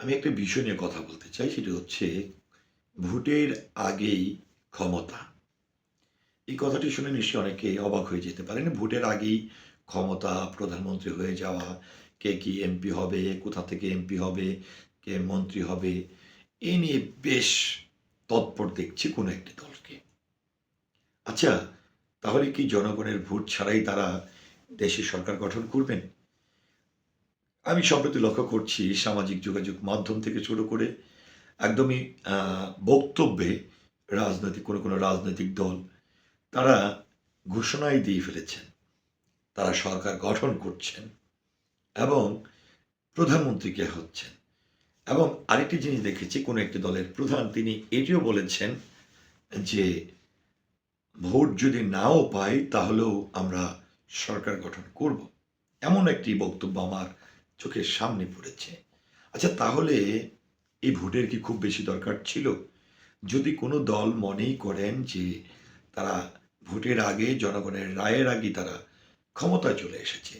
আমি একটা বিষয় নিয়ে কথা বলতে চাই, সেটা হচ্ছে ভোটের আগেই ক্ষমতা। এই কথাটি শুনে নিশ্চয়ই অনেকে অবাক হয়ে যেতে পারেন, ভোটের আগেই ক্ষমতা, প্রধানমন্ত্রী হয়ে যাওয়া, কে কি এমপি হবে, কোথা থেকে এমপি হবে, কে মন্ত্রী হবে এই নিয়ে বেশ তৎপর দেখছি কোনো একটি দলকে। আচ্ছা তাহলে কি জনগণের ভোট ছাড়াই তারা দেশে সরকার গঠন করবেন? আমি সম্প্রতি লক্ষ্য করছি সামাজিক যোগাযোগ মাধ্যম থেকে শুরু করে একদমই বক্তব্যে রাজনৈতিক, কোনো কোনো রাজনৈতিক দল, তারা ঘোষণাই দিয়ে ফেলেছেন। তারা সরকার গঠন করছেন এবং প্রধানমন্ত্রীকে হচ্ছেন। এবং আরেকটি জিনিস দেখেছি, কোনো একটি দলের প্রধান তিনি এটিও বলেছেন যে, ভোট যদি নাও পাই তাহলেও আমরা সরকার গঠন করব। এমন একটি বক্তব্য আমার চোখের সামনে পড়েছে। আচ্ছা তাহলে এই ভোটের কি খুব বেশি দরকার ছিল? যদি কোনো দল মনেই করেন যে তারা ভোটের আগে জনগণের রায়ের আগে তারা ক্ষমতায় চলে এসেছে,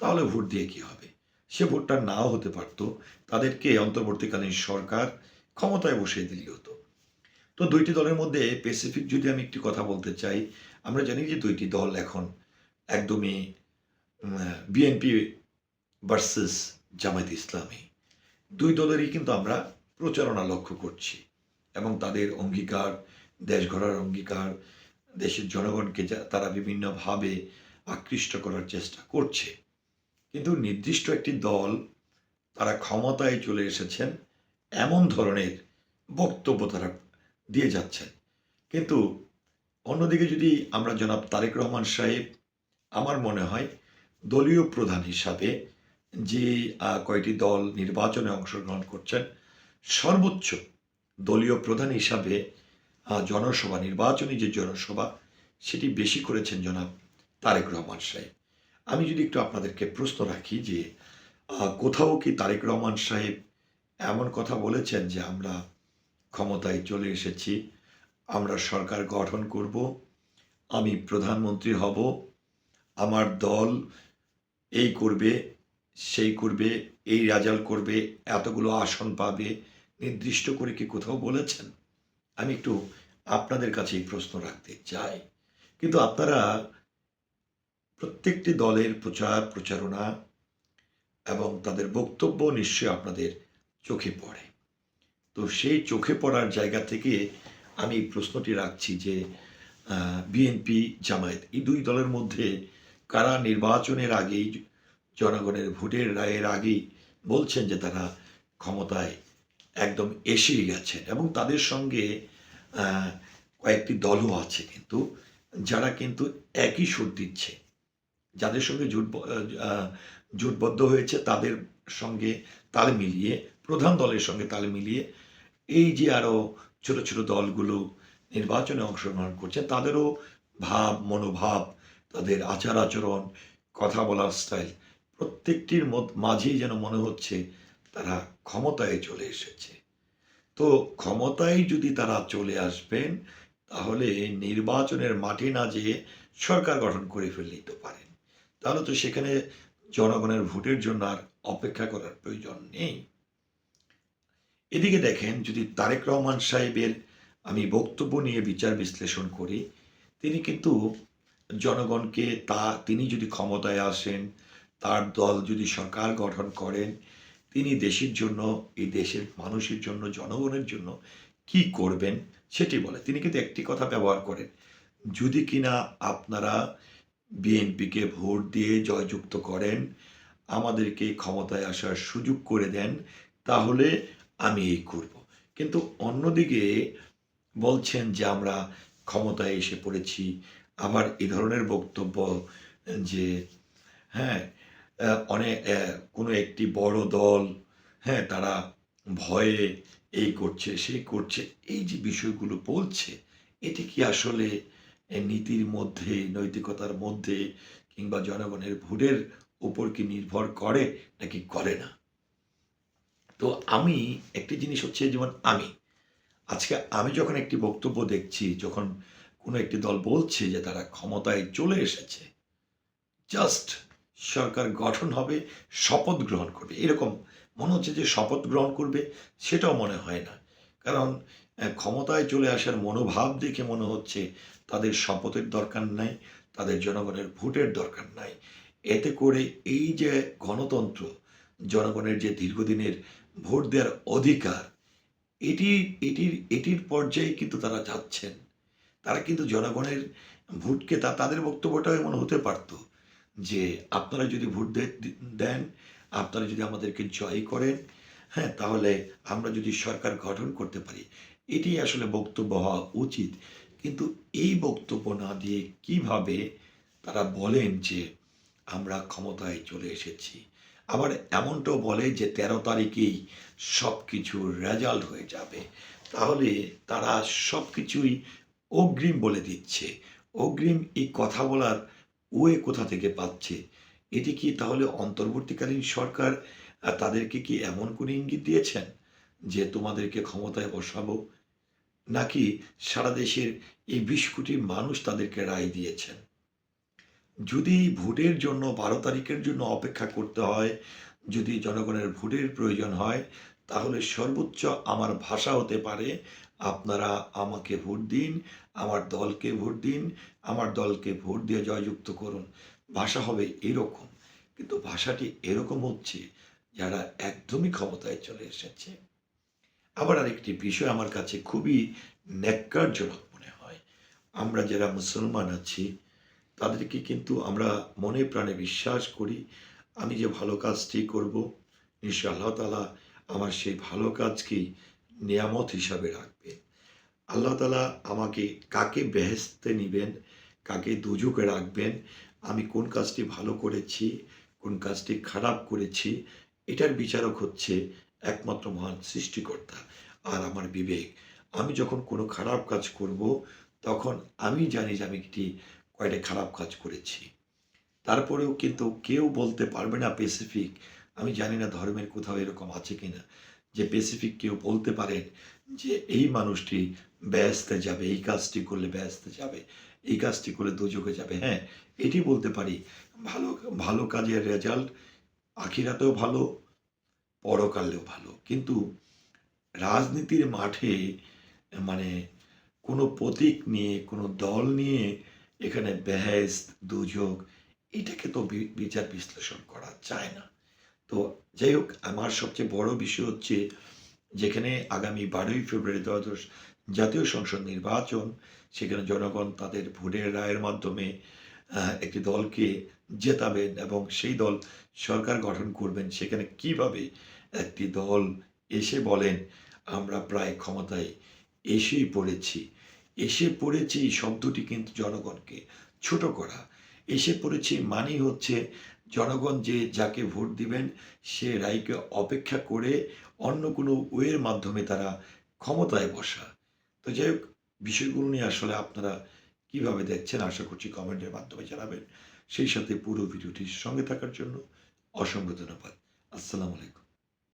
তাহলে ভোট দিয়ে কি হবে? সে ভোটটা নাও হতে পারত, তাদেরকে অন্তর্বর্তীকালীন সরকার ক্ষমতায় বসিয়ে দিলেই হতো। তো দুইটি দলের মধ্যে স্পেসিফিক যদি আমি একটি কথা বলতে চাই, আমরা জানি যে দুইটি দল এখন একদমই বিএনপি ভার্সেস জামায়াত ইসলামী। দুই দলেরই কিন্তু আমরা প্রচারণা লক্ষ্য করছি এবং তাদের অঙ্গীকার, দেশ গড়ার অঙ্গীকার, দেশের জনগণকে তারা বিভিন্নভাবে আকৃষ্ট করার চেষ্টা করছে। কিন্তু নির্দিষ্ট একটি দল তারা ক্ষমতায় চলে এসেছেন, এমন ধরনের বক্তব্য তারা দিয়ে যাচ্ছেন। কিন্তু অন্যদিকে যদি আমরা জনাব তারেক রহমান সাহেব, আমার মনে হয় দলীয় প্রধান হিসাবে যে কয়টি দল নির্বাচনে অংশগ্রহণ করছেন, সর্বোচ্চ দলীয় প্রধান হিসাবে জনসভা, নির্বাচনী যে জনসভা, সেটি বেশি করেছেন জনাব তারেক রহমান সাহেব। আমি যদি একটু আপনাদেরকে প্রশ্ন রাখি যে কোথাও কি তারেক রহমান সাহেব এমন কথা বলেছেন যে, আমরা ক্ষমতায় চলে এসেছি, আমরা সরকার গঠন করব, আমি প্রধানমন্ত্রী হব, আমার দল এই করবে সেই করবে, এই রেজাল্ট করবে, এতগুলো আসন পাবে। নির্দিষ্ট করে কি কোথাও বলেছেন? আমি একটু আপনাদের কাছে এই প্রশ্ন রাখতে চাই। কিন্তু আপনারা প্রত্যেকটি দলের প্রচার, প্রচারণা এবং তাদের বক্তব্য নিশ্চয়ই আপনাদের চোখে পড়ে। তো সেই চোখে পড়ার জায়গা থেকে আমি প্রশ্নটি রাখছি যে বিএনপি, জামায়াত এই দুই দলের মধ্যে কারা নির্বাচনের আগেই জনগণের ভোটের রায়ের আগেই বলছেন যে তারা ক্ষমতায় একদম এসেই গেছেন এবং তাদের সঙ্গে কয়েকটি দলও আছে কিন্তু যারা কিন্তু একই সুর দিচ্ছে। যাদের সঙ্গে জোট জোটবদ্ধ হয়েছে তাদের সঙ্গে তাল মিলিয়ে, প্রধান দলের সঙ্গে তাল মিলিয়ে এই যে আরও ছোট ছোট দলগুলো নির্বাচনে অংশগ্রহণ করছে, তাদেরও ভাব, মনোভাব, তাদের আচার আচরণ কথা বলার স্টাইল প্রত্যেকটির মাঝেই যেন মনে হচ্ছে তারা ক্ষমতায় চলে এসেছে। তো ক্ষমতায় যদি তারা চলে আসবেন, তাহলে নির্বাচনের মাঠে না যেয়ে সরকার গঠন করে ফেললেই তো পারেন। তাহলে তো সেখানে জনগণের ভোটের জন্য আর অপেক্ষা করার প্রয়োজন নেই। এদিকে দেখেন, যদি তারেক রহমান সাহেবের আমি বক্তব্য নিয়ে বিচার বিশ্লেষণ করি, তিনি কিন্তু জনগণকে তা, তিনি যদি ক্ষমতায় আসেন তার দল যদি সরকার গঠন করেন, তিনি দেশের জন্য এই দেশের মানুষের জন্য, জনগণের জন্য কি করবেন সেটি বলে। তিনি কিন্তু একটি কথা ব্যবহার করেন, যদি কিনা আপনারা বিএনপিকে ভোট দিয়ে জয়যুক্ত করেন, আমাদেরকে ক্ষমতায় আসার সুযোগ করে দেন, তাহলে আমি এই করব। কিন্তু অন্যদিকে বলছেন যে আমরা ক্ষমতায় এসে পড়েছি, আবার এ ধরনের বক্তব্য যে হ্যাঁ অনেক কোনো একটি বড় দল হ্যাঁ তারা ভয়ে এই করছে, সেই করছে, এই যে বিষয়গুলো বলছে, এটি কি আসলে নীতির মধ্যে, নৈতিকতার মধ্যে কিংবা জনগণের ভোটের উপর কি নির্ভর করে, নাকি করে না? তো আমি, একটি জিনিস হচ্ছে যেমন আমি, আজকে আমি যখন একটি বক্তব্য দেখছি, যখন কোনো একটি দল বলছে যে তারা ক্ষমতায় চলে এসেছে, জাস্ট সরকার গঠন হবে, শপথ গ্রহণ করবে। এরকম মনে হচ্ছে যে শপথ গ্রহণ করবে, সেটাও মনে হয় না। কারণ ক্ষমতায় চলে আসার মনোভাব দেখে মনে হচ্ছে তাদের শপথের দরকার নাই, তাদের জনগণের ভোটের দরকার নাই। এতে করে এই যে গণতন্ত্র, জনগণের যে দীর্ঘদিনের ভোট দেওয়ার অধিকার, এটি, এটির এটির পর্যায়ে কিন্তু তারা যাচ্ছেন। তারা কিন্তু জনগণের ভোটকে, তা, তাদের বক্তব্যটাও এমন হতে পারত যে আপনারা যদি ভোট দেন, আপনারা যদি আমাদেরকে জয় করেন হ্যাঁ তাহলে আমরা যদি সরকার গঠন করতে পারি। এটি আসলে বক্তব্য হওয়া উচিত। কিন্তু এই বক্তব্য না দিয়ে কীভাবে তারা বলেন যে আমরা ক্ষমতায় চলে এসেছি? আবার এমনটাও বলে যে তেরো তারিখেই সব কিছুর রেজাল্ট হয়ে যাবে। তাহলে তারা সব কিছুই অগ্রিম বলে দিচ্ছে। অগ্রিম এই কথা বলার ওয়ে কোথা থেকে পাচ্ছে? এটি কি তাহলে অন্তর্বর্তীকালীন সরকার তাদেরকে কি এমন কোনো ইঙ্গিত দিয়েছেন যে তোমাদেরকে ক্ষমতায় বসাবো? নাকি সারা দেশের এই বিশ কোটি মানুষ তাদেরকে রায় দিয়েছেন? যদি ভোটের জন্য বারো তারিখের জন্য অপেক্ষা করতে হয়, যদি জনগণের ভোটের প্রয়োজন হয়, তাহলে সর্বোচ্চ আমার ভাষা হতে পারে আপনারা আমাকে ভোট দিন, আমার দলকে ভোট দিন, আমার দলকে ভোট দিয়ে জয়যুক্ত করুন। ভাষা হবে এরকম, কিন্তু ভাষাটি এরকম হচ্ছে যারা একদমই ক্ষমতায় চলে এসেছে। আবার আরেকটি বিষয় আমার কাছে খুবই ন্যাক্কারজনক মনে হয়। আমরা যারা মুসলমান আছি, তাদেরকে কিন্তু আমরা মনে প্রাণে বিশ্বাস করি, আমি যে ভালো কাজটি করব নিশ্চয় আল্লাহ তালা আমার সেই ভালো কাজকেই নিয়ামত হিসাবে রাখবে আল্লাহ তালা আমাকে কাকে বেহেস্তে নিবেন, কাকে দুজুকে রাখবেন, আমি কোন কাজটি ভালো করেছি, কোন কাজটি খারাপ করেছি, এটার বিচারক হচ্ছে একমাত্র মহান সৃষ্টিকর্তা আর আমার বিবেক। আমি যখন কোনো খারাপ কাজ করব, তখন আমি জানি যে আমি একটি কয়টা খারাপ কাজ করেছি। তারপরেও কিন্তু কেউ বলতে পারবে না স্পেসিফিক আমি জানি না ধর্মের কোথাও এরকম আছে কিনা। যে স্পেসিফিক কেউ বলতে পারেন যে এই মানুষটি ব্যস্তে যাবে, এই কাজটি করলে ব্যস্তে যাবে, এই কাজটি করলে দুযোগে যাবে হ্যাঁ এটি বলতে পারি। ভালো ভালো কাজের রেজাল্ট আখিরাতেও ভালো, পরকালেও ভালো। কিন্তু রাজনীতির মাঠে মানে কোনো প্রতীক নিয়ে, কোনো দল নিয়ে এখানে বেহেস দুযোগ এটাকে তো বিচার বিশ্লেষণ করা যায় না। তো যাই হোক আমার সবচেয়ে বড় বিষয় হচ্ছে যেখানে আগামী বারোই ফেব্রুয়ারি দ্বাদশ জাতীয় সংসদ নির্বাচন, সেখানে জনগণ তাদের ভোটের রায়ের মাধ্যমে একটি দলকে জেতাবেন এবং সেই দল সরকার গঠন করবেন, সেখানে কীভাবে একটি দল এসে বলেন, আমরা প্রায় ক্ষমতায় এসেই পড়েছি। এসে পড়েছি এই শব্দটি কিন্তু জনগণকে ছোট করা। এসে পড়েছি মানেই হচ্ছে জনগণ যে যাকে ভোট দিবেন, সে রায়কে অপেক্ষা করে অন্য কোনো ওয়ের মাধ্যমে তারা ক্ষমতায় বসা। তো যাই হোক, বিষয়গুলো নিয়ে আসলে আপনারা কীভাবে দেখছেন আশা করছি কমেন্টের মাধ্যমে জানাবেন। সেই সাথে পুরো ভিডিওটির সঙ্গে থাকার জন্য অসংখ্য ধন্যবাদ। আসসালামু আলাইকুম।